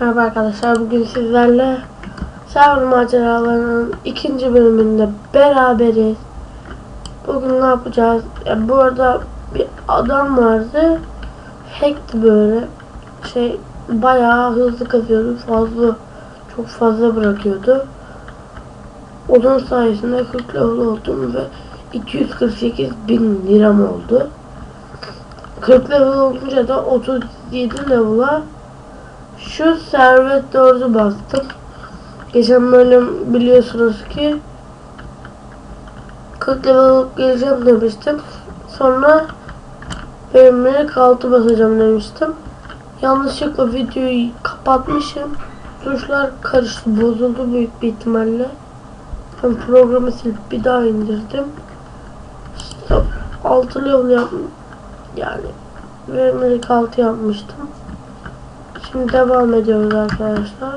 Merhaba arkadaşlar bugün sizlerle Server maceralarının ikinci bölümünde beraberiz. Bugün ne yapacağız? Ya bu arada bir adam vardı. Hack'ti böyle. Şey bayağı hızlı kazıyordu. Fazla çok fazla bırakıyordu. Onun sayesinde 40 level oldum ve 248 bin liram oldu. 40 level olunca da 37 level'a şu servet 4'ü bastım. Geçen bölüm biliyorsunuz ki 40 level geleceğim demiştim. Sonra bölümleri altı basacağım demiştim. Yanlışlıkla videoyu kapatmışım. Tuşlar karıştı, bozuldu büyük bir ihtimalle. Ben programı silip bir daha indirdim. İşte 6 level yaptım. Yani bölümleri 6 yapmıştım. Şimdi devam ediyoruz arkadaşlar.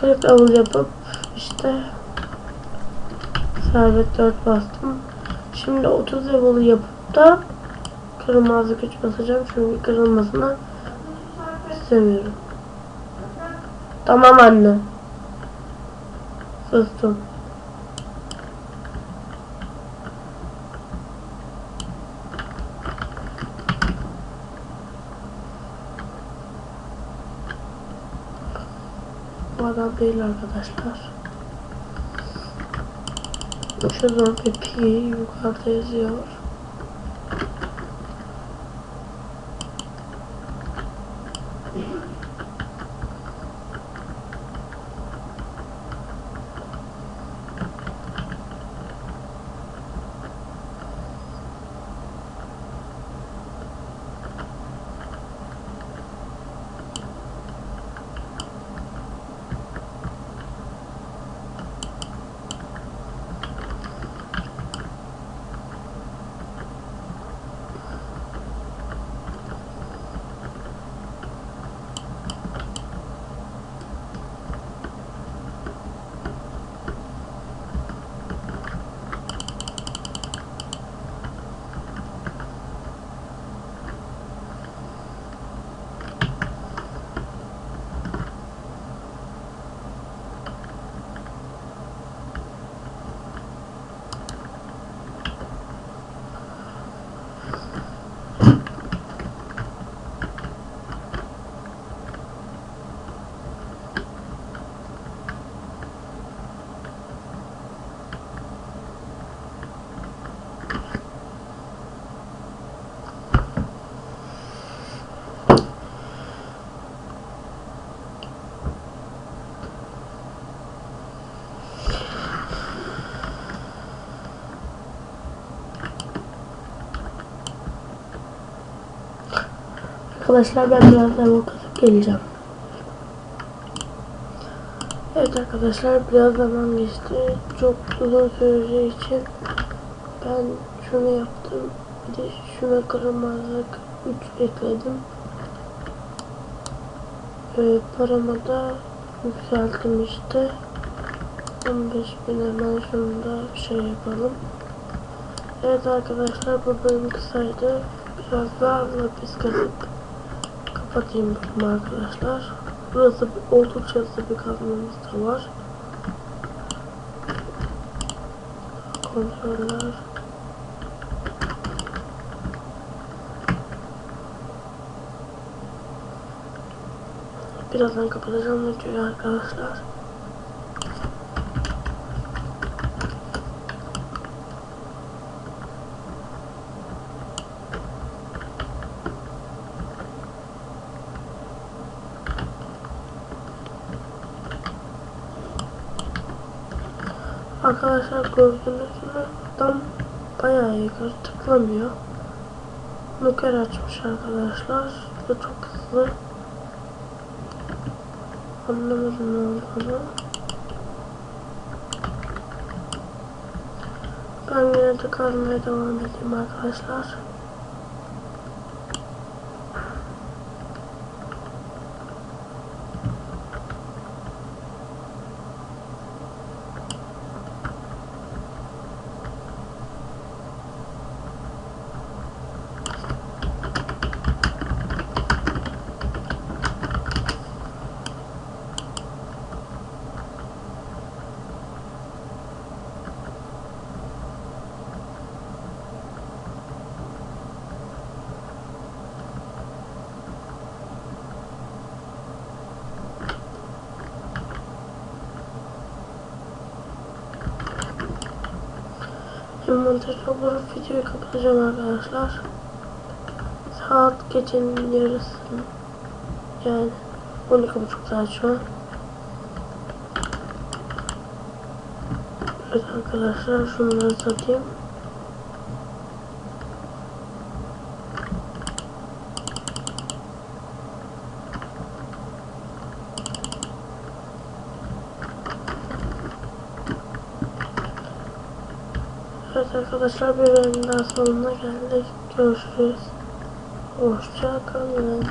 40 level yapıp işte servet 4 bastım. Şimdi 30 level yapıp da kırılmazlı güç basacağım çünkü kırılmasını istemiyorum. Tamam anne. Sustum. Bu adam değil arkadaşlar. Şu zombi pi yukarıda yazıyor. Arkadaşlar ben biraz daha katıp geleceğim. Evet arkadaşlar biraz zaman geçti. Çok uzun süreceği için ben şunu yaptım. Bir de şuna kırılmazlık 3 ekledim. Ee, paramı da yükselttim işte. 15 bin hemen şunu da şey yapalım. Evet arkadaşlar bu bölüm kısaydı. Biraz daha lapis kasıp kapatayım bunu arkadaşlar. Burası oldukça bir kazmamız da var. Kontroller. Birazdan kapatacağım videoyu arkadaşlar. Arkadaşlar gördüğünüz gibi adam bayağı yukarı tıklamıyor. Nuker açmış arkadaşlar. Bu çok hızlı. Anlamadım ne olduğunu. Ben yine de kazmaya devam edeyim arkadaşlar. Montajı vurup videoyu kapatacağım arkadaşlar. Saat gecenin yarısı. Yani 12.30 saat şu an. Evet arkadaşlar şunları satayım. Evet arkadaşlar bir bölümün daha sonuna geldik. Görüşürüz. Hoşça kalın.